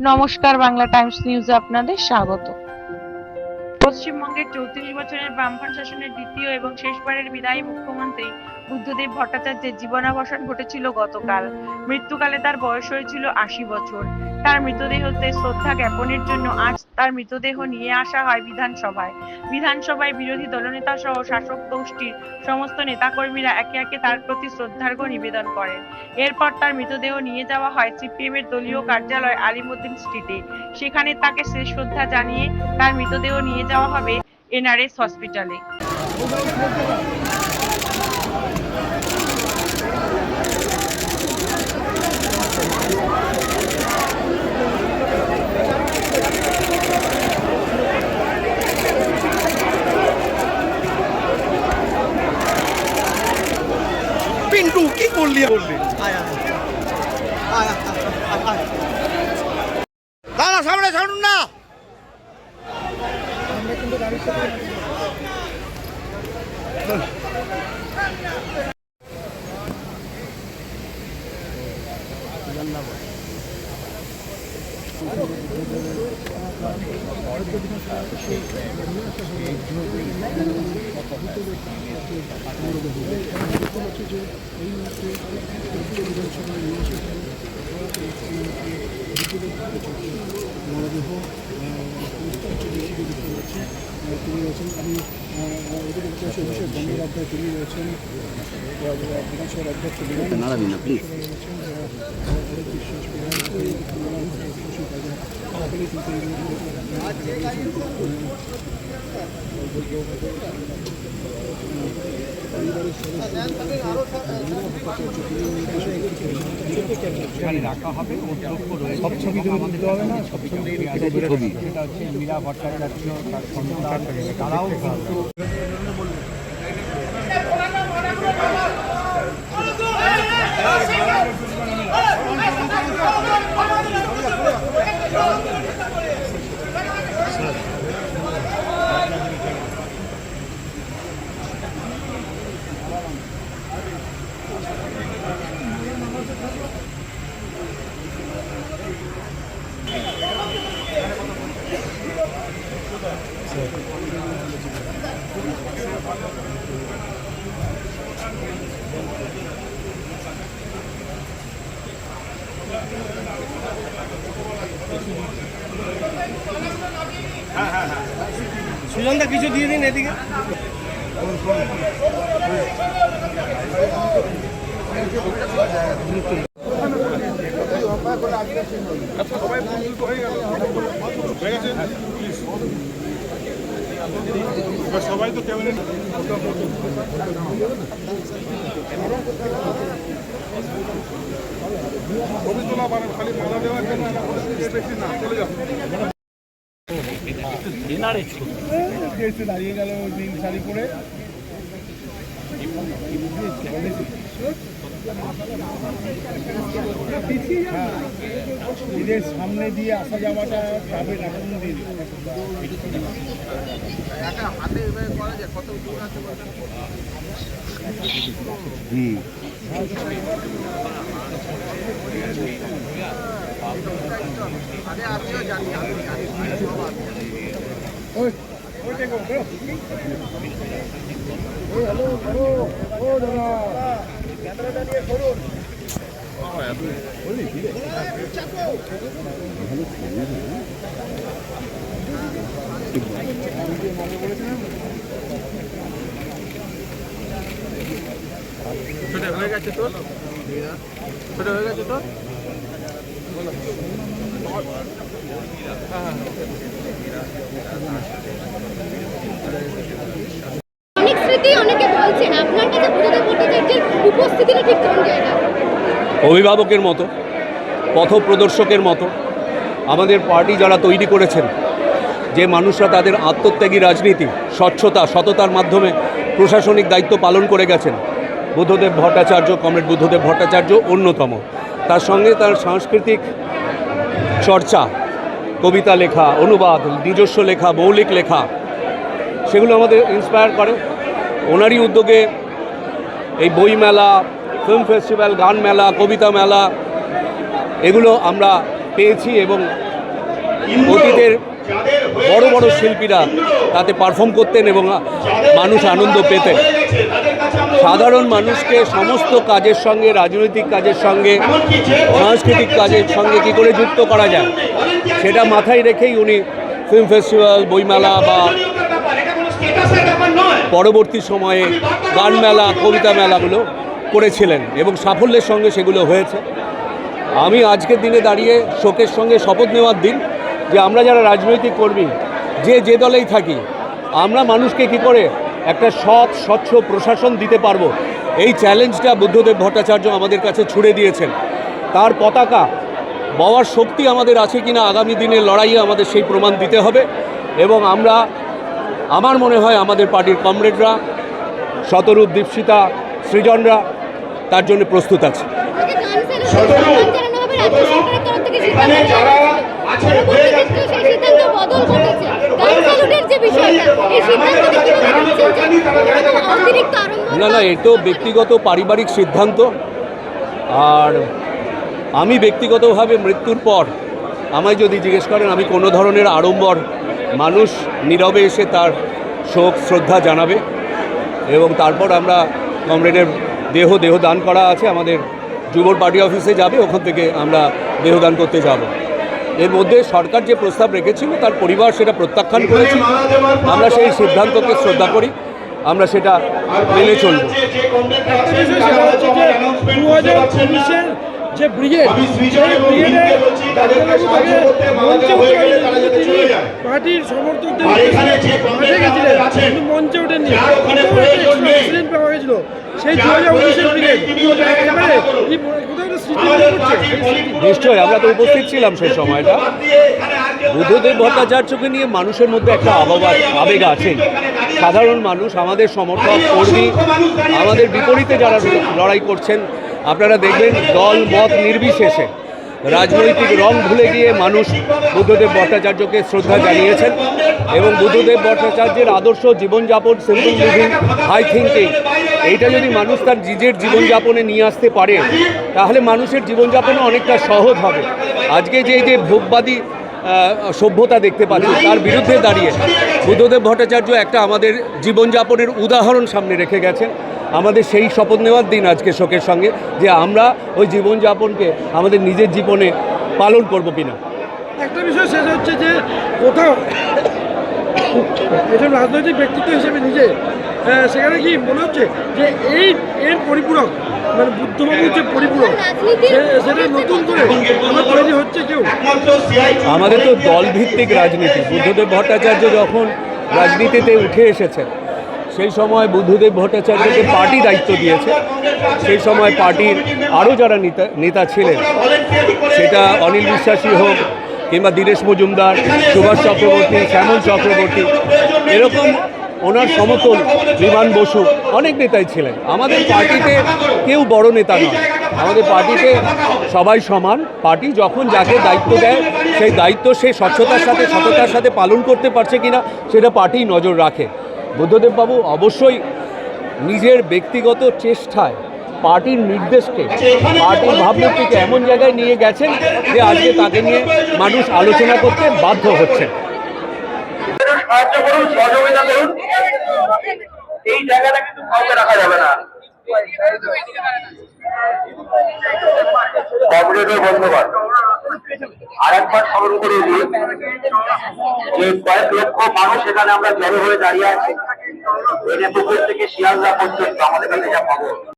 নমস্কার বাংলা টাইমস নিউজে আপনাদের স্বাগত। পশ্চিমবঙ্গের চৌত্রিশ বছরের বামফ্রন্ট শাসনের দ্বিতীয় এবং শেষবারের বিদায়ী মুখ্যমন্ত্রী বুদ্ধদেব ভট্টাচার্যের জীবনাবসান ঘটেছিল গতকাল। মৃত্যুকালে তার বয়স হয়েছিল আশি বছর। তার মৃতদেহতে শ্রদ্ধা জ্ঞাপনের জন্য আজ তার মৃতদেহ নিয়ে আসা হয় বিধানসভায়। বিধানসভায় বিরোধী দলনেতা সহ শাসক গোষ্ঠীর সমস্ত নেতাকর্মীরা একে একে তার প্রতি শ্রদ্ধার্ঘ নিবেদন করেন। এরপর তার মৃতদেহ নিয়ে যাওয়া হয় সিপিএম এর দলীয় কার্যালয় আলিমুদ্দিন স্ট্রিটে। সেখানে তাকে শেষ শ্রদ্ধা জানিয়ে তার মৃতদেহ নিয়ে যাওয়া হবে এনআরএস হসপিটালে। পিন্টু কি দাদা সামনে ছাড়ুন না। মরদেহ তিনি রয়েছেন আমি এদিকে পাচ্ছি অভিষেক বন্দ্যোপাধ্যায় তিনি রয়েছেন বিধানসভার অধ্যক্ষ এখানে রাখা হবে সব ছবি তুলতে হবে না? সব ছবি এটা হচ্ছে মীরা ভট্টাচার্য তার সন্তান তারাও কিন্তু সুজনদা কিছু দিয়ে দিন এদিকে। ছবি তোলা মানে খালি মালা দেওয়ার জন্য বেশি না দাঁড়িয়ে গেল নীল শাড়ি পরে এদের সামনে দিয়ে আসা যাওয়াটা যাবে না ওই ওই দেখো বেরো। হ্যালো ও দাদা ছোট হয়ে গেছে তোর ছোট হয়ে গেছে তোর অনেক স্মৃতি অনেকে আপনার কাছে উপস্থিতিটা ঠিক কোন জায়গায়? অভিভাবকের মতো, পথপ্রদর্শকের মতো, আমাদের পার্টি যারা তৈরি করেছেন, যে মানুষরা তাদের আত্মত্যাগী রাজনীতি, স্বচ্ছতা, সততার মাধ্যমে প্রশাসনিক দায়িত্ব পালন করে গেছেন, বুদ্ধদেব ভট্টাচার্য, কমরেড বুদ্ধদেব ভট্টাচার্য অন্যতম। তার সঙ্গে তার সাংস্কৃতিক চর্চা, কবিতা লেখা, অনুবাদ, নিজস্ব লেখা, মৌলিক লেখা, সেগুলো আমাদের ইন্সপায়ার করে। ওনারই উদ্যোগে এই বইমেলা ফিল্ম ফেস্টিভ্যাল গান মেলা কবিতা মেলা এগুলো আমরা পেয়েছি এবং অতীতের বড় বড় শিল্পীরা তাতে পারফর্ম করতেন এবং মানুষ আনন্দ পেতেন। সাধারণ মানুষকে সমস্ত কাজের সঙ্গে রাজনৈতিক কাজের সঙ্গে সাংস্কৃতিক কাজের সঙ্গে কি করে যুক্ত করা যায়? সেটা মাথায় রেখেই উনি ফিল্ম ফেস্টিভ্যাল বইমেলা বা পরবর্তী সময়ে গান মেলা, কবিতা মেলাগুলো করেছিলেন এবং সাফল্যের সঙ্গে সেগুলো হয়েছে। আমি আজকের দিনে দাঁড়িয়ে শোকের সঙ্গে শপথ নেওয়ার দিন যে আমরা যারা রাজনৈতিক কর্মী, যে যে দলেই থাকি, আমরা মানুষকে কি করে একটা সৎ, স্বচ্ছ প্রশাসন দিতে পারব? এই চ্যালেঞ্জটা বুদ্ধদেব ভট্টাচার্য আমাদের কাছে ছুড়ে দিয়েছেন। তার পতাকা বাবার শক্তি আমাদের আছে কিনা আগামী দিনের লড়াইয়ে আমাদের সেই প্রমাণ দিতে হবে এবং আমরা আমার মনে হয় আমাদের পার্টির কমরেডরা, শতরূপ দীপশিতা, সৃজনরা, তার জন্য প্রস্তুত আছে। না না, এ তো ব্যক্তিগত পারিবারিক সিদ্ধান্ত। আর আমি ব্যক্তিগতভাবে মৃত্যুর পর আমায় যদি জিজ্ঞেস করেন, আমি কোনো ধরনের আড়ম্বর মানুষ নীরবে এসে তার শোক, শ্রদ্ধা জানাবে এবং তারপর আমরা কমরেডের দেহ দেহ দান করা আছে। আমাদের যুবর পার্টি অফিসে যাবে, ওখান থেকে আমরা দেহদান করতে যাব। এর মধ্যে সরকার যে প্রস্তাব রেখেছিল, তার পরিবার সেটা প্রত্যাখ্যান করেছে। আমরা সেই সিদ্ধান্তকে শ্রদ্ধা করি। আমরা সেটা মেনে চলব। যে ব্রিগেড পার্টির সমর্থকদের মাঠে গেছিলেন কিন্তু মঞ্চে ওঠেননি। অক্সিজেন পাওয়া গেছিল। সেই দু হাজার উনিশের ব্রিগেড এবারে নিশ্চয়ই আমরা তো উপস্থিত ছিলাম সেই সময়টা বুদ্ধদেব ভট্টাচার্যকে নিয়ে মানুষের মধ্যে একটা আবহাওয়া আবেগ আছে। সাধারণ মানুষ আমাদের সমর্থক কর্মী আমাদের বিপরীতে যারা লড়াই করছেন আপনারা দেখবেন দল মত নির্বিশেষে রাজনৈতিক রং ভুলে গিয়ে মানুষ বুদ্ধদেব ভট্টাচার্যকে শ্রদ্ধা জানিয়েছেন এবং বুদ্ধদেব ভট্টাচার্যের আদর্শ জীবনযাপন সিম্পল লিভিং হাই থিঙ্কিং এইটা যদি মানুষ তার নিজের জীবনযাপনে নিয়ে আসতে পারে, তাহলে মানুষের জীবনযাপনও অনেকটা সহজ হবে। আজকে যে যে ভোগবাদী সভ্যতা দেখতে পাচ্ছি, তার বিরুদ্ধে দাঁড়িয়ে বুদ্ধদেব ভট্টাচার্য একটা আমাদের জীবনযাপনের উদাহরণ সামনে রেখে গেছেন। আমাদের সেই শপথ নেওয়ার দিন আজকে শোকের সঙ্গে যে আমরা ওই জীবনযাপনকে আমাদের নিজের জীবনে পালন করব কিনা। একটা বিষয় শেষ হচ্ছে যে কোথাও একজন রাজনৈতিক ব্যক্তিত্ব হিসেবে নিজে সেখানে কি মনে হচ্ছে যে এই এর পরিপূরক মানে বুদ্ধবাবুর যে পরিপূরক সেটা নতুন করে তৈরি হচ্ছে কেউ? আমাদের তো দলভিত্তিক রাজনীতি। বুদ্ধদেব ভট্টাচার্য যখন রাজনীতিতে উঠে এসেছেন সেই সময় বুদ্ধদেব ভট্টাচার্যকে পার্টি দায়িত্ব দিয়েছে। সেই সময় পার্টির আরও যারা নেতা নেতা ছিলেন সেটা অনিল বিশ্বাসী হোক কিংবা দীনেশ মজুমদার সুভাষ চক্রবর্তী শ্যামল চক্রবর্তী এরকম ওনার সমতল বিমান বসু অনেক নেতাই ছিলেন। আমাদের পার্টিতে কেউ বড় নেতা নয়। আমাদের পার্টিতে সবাই সমান। পার্টি যখন যাকে দায়িত্ব দেয় সেই দায়িত্ব সে স্বচ্ছতার সাথে সততার সাথে পালন করতে পারছে কিনা সেটা পার্টি নজর রাখে। বুদ্ধদেববাবু অবশ্যই নিজের ব্যক্তিগত চেষ্টায় পার্টির নির্দেশকে, পার্টির ভাবমূর্তিকে এমন জায়গায় নিয়ে গেছেন যে আজকে তাকে নিয়ে মানুষ আলোচনা করতে বাধ্য হচ্ছেন। এই জায়গাটা কিন্তু রাখা যাবে না। বন্ধুবান আর একবার স্মরণ করে দিই যে কয়েক লক্ষ মানুষ এখানে আমরা জড়ো হয়ে দাঁড়িয়ে আছি। এই পুকুর থেকে শিয়ালদা পর্যন্ত আমাদের কাছে যা খবর।